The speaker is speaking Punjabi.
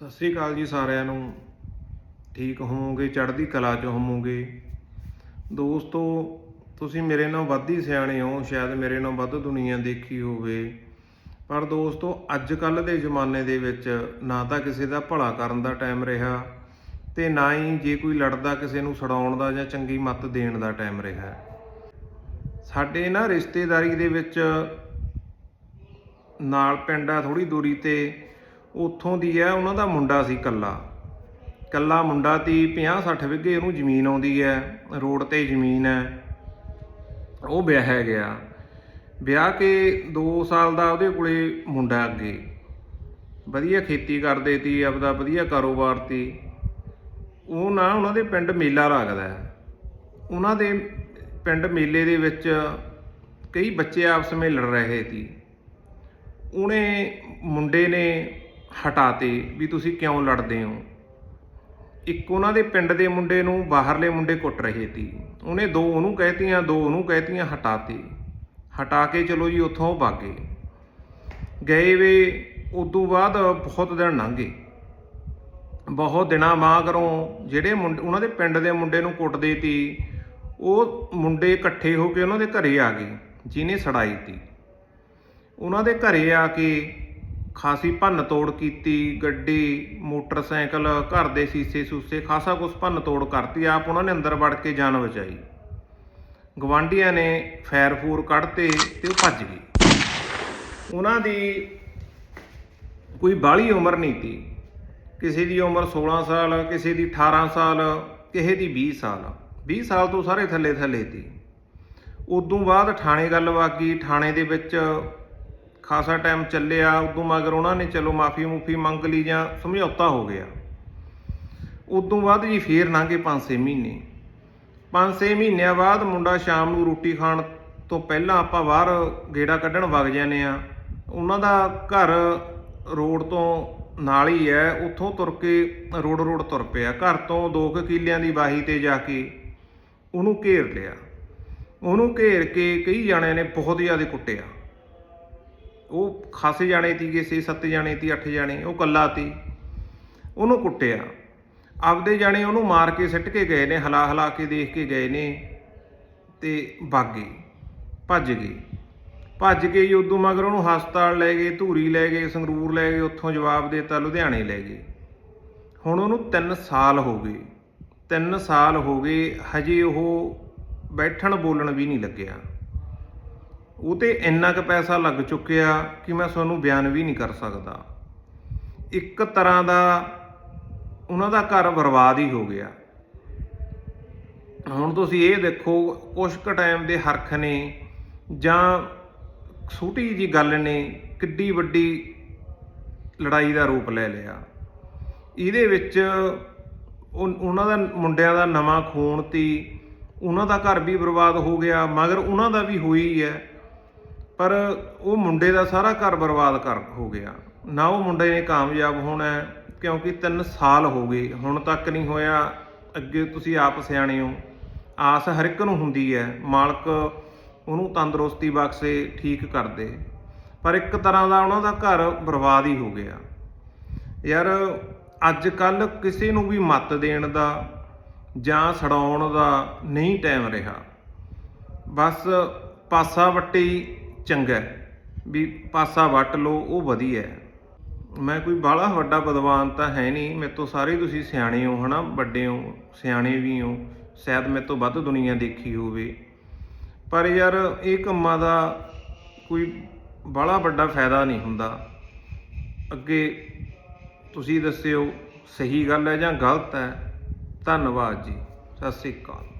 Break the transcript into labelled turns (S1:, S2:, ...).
S1: ਸਤਿ ਸ੍ਰੀ ਅਕਾਲ ਜੀ ਸਾਰਿਆਂ ਨੂੰ। ਠੀਕ ਹੋਵੋਗੇ, ਚੜ੍ਹਦੀ ਕਲਾ 'ਚ ਹੋਵੋਗੇ। ਦੋਸਤੋ, ਤੁਸੀਂ ਮੇਰੇ ਨਾਲ ਵੱਧ ਹੀ ਸਿਆਣੇ ਹੋ, ਸ਼ਾਇਦ ਮੇਰੇ ਨਾਲ ਵੱਧ ਦੁਨੀਆ ਦੇਖੀ ਹੋਵੇ। ਪਰ ਦੋਸਤੋ ਅੱਜ ਕੱਲ ਦੇ ਜ਼ਮਾਨੇ ਦੇ ਵਿੱਚ ਨਾ ਤਾਂ ਕਿਸੇ ਦਾ ਭਲਾ ਕਰਨ ਦਾ ਟਾਈਮ ਰਿਹਾ ਤੇ ਨਾ ਹੀ ਜੇ ਕੋਈ ਲੜਦਾ ਕਿਸੇ ਨੂੰ ਸੜਾਉਣ ਦਾ ਜਾਂ ਚੰਗੀ ਮੱਤ ਦੇਣ ਦਾ ਟਾਈਮ ਰਿਹਾ। ਸਾਡੇ ਨਾ ਰਿਸ਼ਤੇਦਾਰੀ ਦੇ ਵਿੱਚ ਨਾਲ ਪਿੰਡ ਆ ਥੋੜੀ ਦੂਰੀ ਤੇ। ਉੱਥੋਂ ਦੀ ਹੈ, ਉਹਨਾਂ ਦਾ ਮੁੰਡਾ ਸੀ ਕੱਲਾ। ਕੱਲਾ ਮੁੰਡਾ ਤੀ 50 60 ਵਿਗੇ ਉਹਨੂੰ ਜ਼ਮੀਨ ਆਉਂਦੀ ਹੈ, ਰੋਡ ਤੇ ਜ਼ਮੀਨ ਹੈ। ਉਹ ਵਿਆਹਿਆ ਗਿਆ। ਵਿਆਹ ਕੇ 2 ਸਾਲ ਦਾ ਉਹਦੇ ਕੋਲੇ ਮੁੰਡਾ ਅੱਗੇ। ਵਧੀਆ ਖੇਤੀ ਕਰਦੇ ਤੀ, ਆਪਦਾ ਵਧੀਆ ਕਾਰੋਬਾਰ ਤੀ। ਉਹ ਨਾ ਉਹਨਾਂ ਦੇ ਪਿੰਡ ਮੇਲਾ ਲੱਗਦਾ ਉਹਨਾਂ ਦੇ ਪਿੰਡ ਮੇਲੇ ਦੇ ਵਿੱਚ ਕਈ ਬੱਚੇ ਆਪਸ ਵਿੱਚ ਲੜ ਰਹੇ ਸੀ ਉਹਨੇ ਮੁੰਡੇ ਨੇ ਹਟਾਤੇ ਵੀ ਤੁਸੀਂ ਕਿਉਂ ਲੜਦੇ ਹੋ? ਇੱਕ ਉਹਨਾਂ ਦੇ ਪਿੰਡ ਦੇ ਮੁੰਡੇ ਨੂੰ ਬਾਹਰਲੇ ਮੁੰਡੇ ਕੁੱਟ ਰਹੇ ਸੀ। ਉਹਨੇ ਦੋ ਉਹਨੂੰ ਕਹਿਤੀਆਂ, ਦੋ ਉਹਨੂੰ ਕਹਿਤੀਆਂ, ਹਟਾਤੇ। ਹਟਾ ਕੇ ਚਲੋ ਜੀ, ਉੱਥੋਂ ਉਹ ਭਾਗੇ। ਗਏ ਵੇ, ਉਦੋਂ ਬਾਅਦ ਬਹੁਤ ਦਿਨ ਲੰਘੇ। ਬਹੁਤ ਦਿਨਾਂ ਮਾਂ ਮਗਰੋਂ ਜਿਹੜੇ ਮੁੰਡੇ, ਉਹਨਾਂ ਦੇ ਪਿੰਡ ਦੇ ਮੁੰਡੇ ਨੂੰ ਕੁੱਟਦੇ ਤੀ ਉਹ ਮੁੰਡੇ ਇਕੱਠੇ ਹੋ ਕੇ ਉਹਨਾਂ ਦੇ ਘਰੇ ਆ ਗਏ, ਜਿਹਨੇ ਸੜਾਈ ਤੀ ਉਹਨਾਂ ਦੇ ਘਰੇ ਆ ਕੇ ਖਾਸੀ ਭੰਨ ਤੋੜ ਕੀਤੀ, ਗੱਡੀ, ਮੋਟਰਸਾਈਕਲ, ਘਰ ਦੇ ਸੀਸੇ ਸੂਸੇ, ਖਾਸਾ ਕੁਝ ਭੰਨ ਤੋੜ ਕਰਤੀ, ਆਪ ਉਹਨਾਂ ਨੇ ਅੰਦਰ ਵੜ ਕੇ ਜਾਨ ਬਚਾਈ। ਗਵਾਂਢੀਆਂ ਨੇ ਫੈਰ ਫੂਰ ਕੱਢਤੇ ਤੇ ਉਹ ਭੱਜ ਗਏ। ਉਹਨਾਂ ਦੀ ਕੋਈ ਬਾਹਲੀ ਉਮਰ ਨਹੀਂ ਤੀ ਕਿਸੇ ਦੀ ਉਮਰ 16 ਸਾਲ, ਕਿਸੇ ਦੀ 18 ਸਾਲ, ਕਿਸੇ ਦੀ 20 ਸਾਲ। 20 ਸਾਲ ਤੋਂ ਸਾਰੇ ਥੱਲੇ ਥੱਲੇ ਤੀ ਉਦੋਂ ਬਾਅਦ ਥਾਣੇ ਗੱਲ ਵਾਗੀ, ਥਾਣੇ ਦੇ ਵਿੱਚ ਖਾਸਾ ਟਾਈਮ ਚੱਲਿਆ, ਉਦੋਂ ਮਗਰ ਉਹਨਾਂ ਨੇ ਚਲੋ ਮਾਫੀ ਮੂਫੀ ਮੰਗ ਲਈ ਜਾਂ ਸਮਝੌਤਾ ਹੋ ਗਿਆ। ਉਦੋਂ ਬਾਅਦ ਜੀ ਫੇਰ ਲੰਘੇ 5-6 ਮਹੀਨੇ। 5-6 ਮਹੀਨਿਆਂ ਬਾਅਦ ਮੁੰਡਾ ਸ਼ਾਮ ਨੂੰ ਰੋਟੀ ਖਾਣ ਤੋਂ ਪਹਿਲਾਂ ਆਪਾਂ ਬਾਹਰ ਗੇੜਾ ਕੱਢਣ ਵਗ ਜਾਂਦੇ ਆ ਉਹਨਾਂ ਦਾ ਘਰ ਰੋਡ ਤੋਂ ਨਾਲ ਹੀ ਹੈ, ਉੱਥੋਂ ਤੁਰ ਕੇ ਰੋਡ ਰੋਡ ਤੁਰ ਪਿਆ। ਘਰ ਤੋਂ 2 ਕਿੱਲਿਆਂ ਦੀ ਵਾਹੀ ਤੇ ਜਾ ਕੇ ਉਹਨੂੰ ਘੇਰ ਲਿਆ। ਉਹਨੂੰ ਘੇਰ ਕੇ ਕਈ ਜਣਿਆਂ ਨੇ ਬਹੁਤ ਜ਼ਿਆਦਾ ਕੁੱਟਿਆ। ਉਹ ਖਾਸੇ ਜਾਣੇ ਸੀਗੇ 6-7 ਜਾਣੇ ਤੀ 8 ਜਾਣੇ, ਉਹ ਕੱਲਾ ਤੀ ਉਹਨੂੰ ਕੁੱਟਿਆ। ਆਪਦੇ ਜਾਣੇ ਉਹਨੂੰ ਮਾਰ ਕੇ ਸਿੱਟ ਕੇ ਗਏ ਨੇ, ਹਲਾ ਹਲਾ ਕੇ ਦੇਖ ਕੇ ਗਏ ਨੇ ਤੇ ਗਏ, ਭੱਜ ਗਏ। ਭੱਜ ਕੇ ਜੀ ਉਦੋਂ ਮਗਰ ਉਹਨੂੰ ਹਸਪਤਾਲ ਲੈ ਗਏ, ਧੂਰੀ ਲੈ ਗਏ, ਸੰਗਰੂਰ ਲੈ ਗਏ, ਉੱਥੋਂ ਜਵਾਬ ਦੇਤਾ, ਲੁਧਿਆਣੇ ਲੈ ਗਏ। ਹੁਣ ਉਹਨੂੰ 3 ਸਾਲ ਹੋ ਗਏ। 3 ਸਾਲ ਹੋ ਗਏ, ਹਜੇ ਉਹ ਬੈਠਣ ਬੋਲਣ ਵੀ ਨਹੀਂ ਲੱਗਿਆ। ਉਹ ਤੇ ਇੰਨਾ ਕੁ ਪੈਸਾ ਲੱਗ ਚੁੱਕਿਆ ਕਿ ਮੈਂ ਤੁਹਾਨੂੰ ਬਿਆਨ ਵੀ ਨਹੀਂ ਕਰ ਸਕਦਾ। ਇੱਕ ਤਰ੍ਹਾਂ ਦਾ ਉਹਨਾਂ ਦਾ ਘਰ ਬਰਬਾਦ ਹੀ ਹੋ ਗਿਆ। ਹੁਣ ਤੁਸੀਂ ਇਹ ਦੇਖੋ, ਕੁਛ ਕੁ ਟਾਈਮ ਦੇ ਹਰਖ ਨੇ ਜਾਂ ਛੋਟੀ ਜੀ ਗੱਲ ਨੇ, ਕਿੱਡੀ ਵੱਡੀ ਲੜਾਈ ਦਾ ਰੂਪ ਲੈ ਲਿਆ। ਇਹਦੇ ਵਿੱਚ ਉਹ- ਉਹਨਾਂ ਦਾ ਮੁੰਡਿਆਂ ਦਾ ਨਵਾਂ ਖੂਨ 'ਤੇ ਉਹਨਾਂ ਦਾ ਘਰ ਵੀ ਬਰਬਾਦ ਹੋ ਗਿਆ, ਮਗਰ ਉਹਨਾਂ ਦਾ ਵੀ ਹੋਈ ਹੈ। ਪਰ ਉਹ ਮੁੰਡੇ ਦਾ ਸਾਰਾ ਘਰ ਬਰਬਾਦ ਕਰ ਹੋ ਗਿਆ। ਨਾ ਉਹ ਮੁੰਡੇ ਨੇ ਕਾਮਯਾਬ ਹੋਣਾ ਕਿਉਂਕਿ 3 ਸਾਲ ਹੋ ਗਏ, ਹੁਣ ਤੱਕ ਨਹੀਂ ਹੋਇਆ। ਅੱਗੇ ਤੁਸੀਂ ਆਪ ਸਿਆਣੇ ਹੋ। ਆਸ ਹਰ ਇੱਕ ਨੂੰ ਹੁੰਦੀ ਹੈ, ਮਾਲਕ ਉਹਨੂੰ ਤੰਦਰੁਸਤੀ ਬਖਸ਼ੇ, ਠੀਕ ਕਰ ਦੇ ਪਰ ਇੱਕ ਤਰ੍ਹਾਂ ਦਾ ਉਹਨਾਂ ਦਾ ਘਰ ਬਰਬਾਦ ਹੀ ਹੋ ਗਿਆ। ਯਾਰ ਅੱਜ ਕੱਲ ਕਿਸੇ ਨੂੰ ਵੀ ਮੱਤ ਦੇਣ ਦਾ ਜਾਂ ਛਡਾਉਣ ਦਾ ਨਹੀਂ ਟਾਈਮ ਰਿਹਾ। ਬਸ ਪਾਸਾ ਵੱਟੀ ਚੰਗਾ ਵੀ ਪਾਸਾ ਵੱਟ ਲਓ, ਉਹ ਵਧੀਆ ਮੈਂ ਕੋਈ ਬਾਹਲਾ ਵੱਡਾ ਵਿਦਵਾਨ ਤਾਂ ਹੈ ਨਹੀਂ। ਮੇਰੇ ਤੋਂ ਸਾਰੇ ਤੁਸੀਂ ਸਿਆਣੇ ਹੋ, ਹਨਾ? ਵੱਡੇ ਹੋ, ਸਿਆਣੇ ਵੀ ਹੋ। ਸ਼ਾਇਦ ਮੇਰੇ ਤੋਂ ਵੱਧ ਦੁਨੀਆ ਦੇਖੀ ਹੋਵੇ। ਪਰ ਯਾਰ, ਇਹ ਕੰਮਾਂ ਦਾ ਕੋਈ ਬਾਹਲਾ ਵੱਡਾ ਫਾਇਦਾ ਨਹੀਂ ਹੁੰਦਾ। ਅੱਗੇ ਤੁਸੀਂ ਦੱਸਿਓ, ਸਹੀ ਗੱਲ ਹੈ ਜਾਂ ਗਲਤ ਹੈ? ਧੰਨਵਾਦ ਜੀ। ਸਤਿ ਸ੍ਰੀ ਅਕਾਲ।